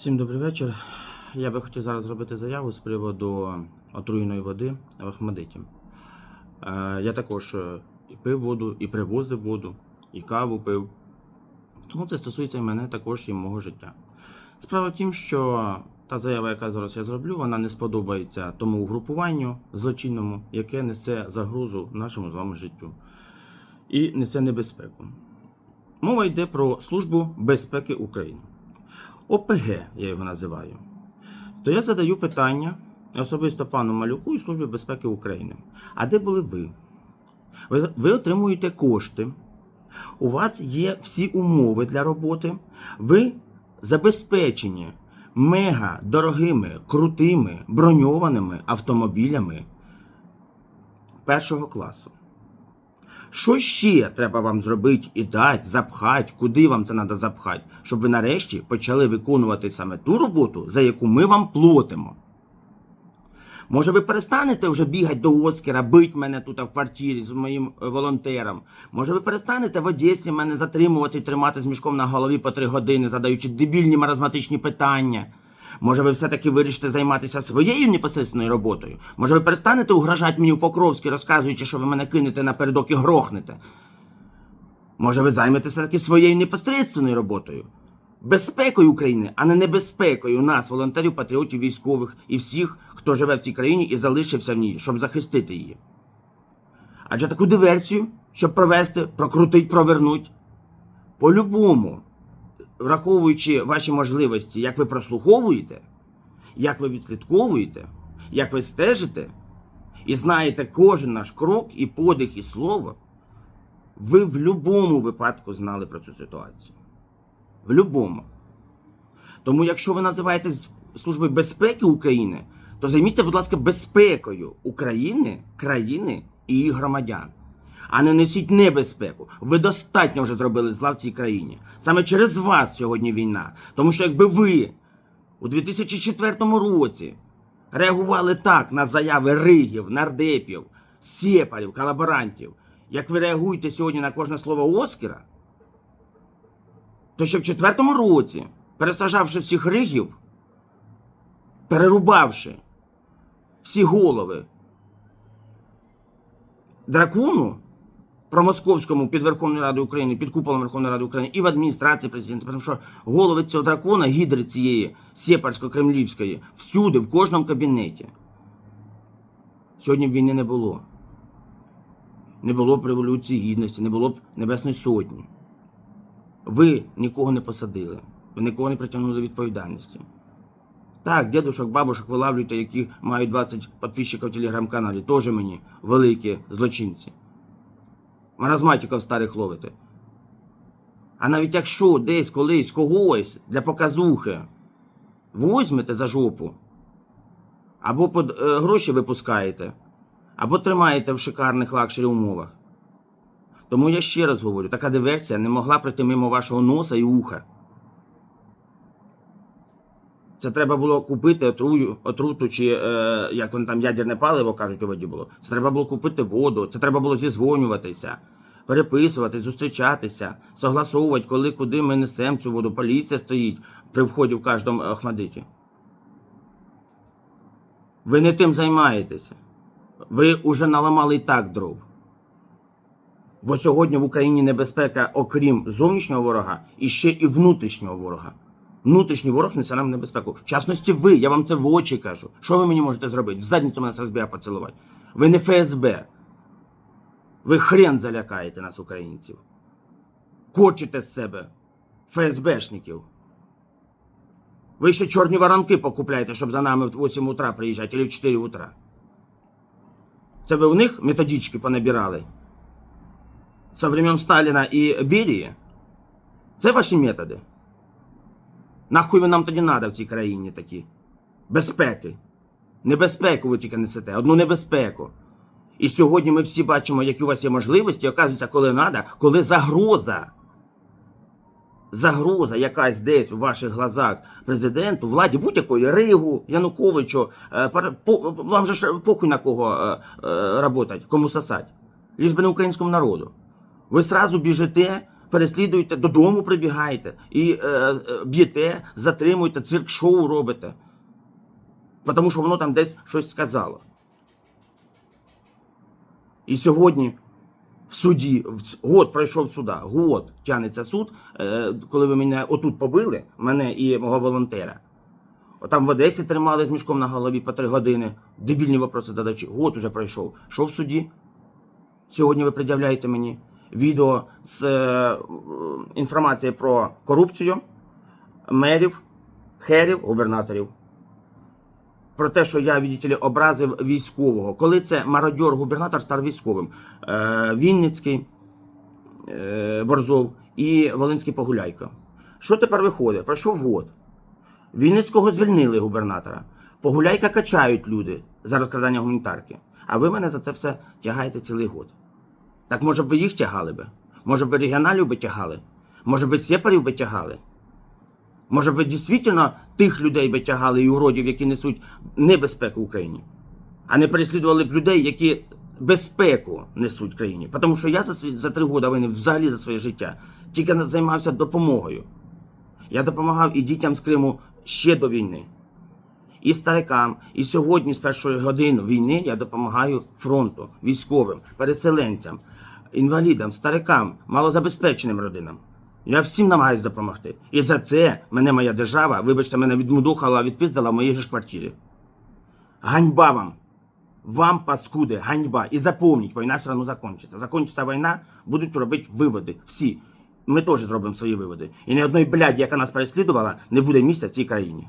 Всім добрий вечір. Я би хотів зараз зробити заяву з приводу отруєної води в Ахмадиті. Е, Я також е, і пив воду, і привозив воду, і каву пив. Тому це стосується і мене також і мого життя. Справа в тім, що та заява, яка зараз я зроблю, вона не сподобається тому угрупуванню злочинному, яке несе загрозу нашому з вами життю і несе небезпеку. Мова йде про Службу безпеки України. ОПГ, я його називаю, то я задаю питання особисто пану Малюку і Службі безпеки України. А де були ви? Ви, ви отримуєте кошти, у вас є всі умови для роботи, ви забезпечені мега дорогими, крутими, броньованими автомобілями першого класу. Що ще треба вам зробити і дати, запхати, куди вам це треба запхати, щоб ви нарешті почали виконувати саме ту роботу, за яку ми вам платимо? Може, ви перестанете вже бігати до Оскара, бить мене тут в квартирі з моїм е, волонтером? Може, ви перестанете в Одесі мене затримувати і тримати з мішком на голові по три години, задаючи дебільні маразматичні питання? Може, ви все-таки вирішите займатися своєю непосредственною роботою? Може, ви перестанете угрожати мені в Покровській, розказуючи, що ви мене кинете напередок і грохнете? Може, ви займетеся таки своєю непосредственною роботою? Безпекою України, а не небезпекою нас, волонтерів, патріотів, військових і всіх, хто живе в цій країні і залишився в ній, щоб захистити її. Адже таку диверсію, щоб провести, прокрутить, провернуть, по-любому, враховуючи ваші можливості, як ви прослуховуєте, як ви відслідковуєте, як ви стежите, і знаєте кожен наш крок, і подих, і слово, ви в будь-якому випадку знали про цю ситуацію. В любому. Тому, якщо ви називаєте Службою безпеки України, то займіться, будь ласка, безпекою України, країни і її громадян. А не несіть небезпеку. Ви достатньо вже зробили зла в цій країні. Саме через вас сьогодні війна. Тому що якби ви у 2004 році реагували так на заяви ригів, нардепів, сєпарів, колаборантів, як ви реагуєте сьогодні на кожне слово Оскара, то ще в четвертому році, пересажавши всіх ригів, перерубавши всі голови дракону промосковському під Верховною Радою України, під куполом Верховної Ради України і в адміністрації президента, тому що голови цього дракона, гідри цієї сєпарсько-кремлівської, всюди, в кожному кабінеті. Сьогодні б війни не було. Не було б революції гідності, не було б Небесної Сотні. Ви нікого не посадили, ви нікого не притягнули до відповідальності. Так, дідушок, бабушок вилавлюєте, які мають 20 підписчиків в телеграм-каналі, теж мені великі злочинці. Маразматиків старих ловите. А навіть якщо десь колись когось для показухи возьмете за жопу, або под е, гроші випускаєте, або тримаєте в шикарних лакшері умовах. Тому я ще раз говорю, така диверсія не могла пройти мимо вашого носа і уха. Це треба було купити отрую, отруту чи е, як вони там ядерне паливо кажуть у воді було. Це треба було купити воду, це треба було зізвонюватися, переписувати, зустрічатися, согласовувати, коли куди ми несемо цю воду. Поліція стоїть при вході в кожному Ахмадиті. Ви не тим займаєтеся. Ви вже наламали і так дров. Бо сьогодні в Україні небезпека, окрім зовнішнього ворога, і ще і внутрішнього ворога. Внутрішній ворог несе нам небезпеку. В частності ви, я вам це в очі кажу. Що ви мені можете зробити? В задницю мене СБА поцілувати. Ви не ФСБ. Ви хрен залякаєте нас, українців. Корчите з себе ФСБшників. Ви ще чорні воронки покупляєте, щоб за нами в 8 утра приїжджати, або в 4 утра. Це ви у них методички понабирали? Со времен Сталіна і Берії? Це ваші методи? Нахуй ви нам тоді надо в цій країні такі? Безпеки. Небезпеку ви тільки несете, одну небезпеку. І сьогодні ми всі бачимо, які у вас є можливості, оказується, коли треба, коли загроза. Загроза якась десь у ваших глазах президенту, владі будь-якої Ригу, Януковичу, е, вам же ж похуй на кого е, е, работать, кому сосать. Ліж би не українському народу. Ви сразу біжите переслідуєте, додому прибігаєте і е, е, б'єте, затримуєте, цирк-шоу робите. Тому що воно там десь щось сказало. І сьогодні в суді, в год пройшов суда, год тягнеться суд, е, коли ви мене отут побили, мене і мого волонтера. Там в Одесі тримали з мішком на голові по три години. Дебільні вопроси задачі. Год уже пройшов. Що в суді? Сьогодні ви пред'являєте мені відео з е, інформацією про корупцію мерів, херів, губернаторів. Про те, що я, ли, образив військового. Коли це мародьор губернатор став військовим. Е, Вінницький, е, Борзов і Волинський Погуляйко. Що тепер виходить? Пройшов год. Вінницького звільнили губернатора. Погуляйка качають люди за розкрадання гуманітарки. А ви мене за це все тягаєте цілий год. Так може б ви їх тягали би? Може б ви регіоналів би тягали? Може б ви сепарів би тягали? Може б ви дійсно тих людей би тягали і уродів, які несуть небезпеку Україні, а не переслідували б людей, які безпеку несуть країні. Тому що я за, за три роки війни взагалі за своє життя тільки займався допомогою. Я допомагав і дітям з Криму ще до війни, і старикам. І сьогодні, з першої години війни, я допомагаю фронту, військовим, переселенцям, інвалідам, старикам, малозабезпеченим родинам. Я всім намагаюся допомогти. І за це мене моя держава, вибачте, мене відмудухала, відпиздила в моїй же ж квартирі. Ганьба вам! Вам, паскуди, ганьба. І запомніть, війна все одно закончиться. Закончиться війна, будуть робити виводи. Всі. Ми теж зробимо свої виводи. І ні одної бляді, яка нас переслідувала, не буде місця в цій країні.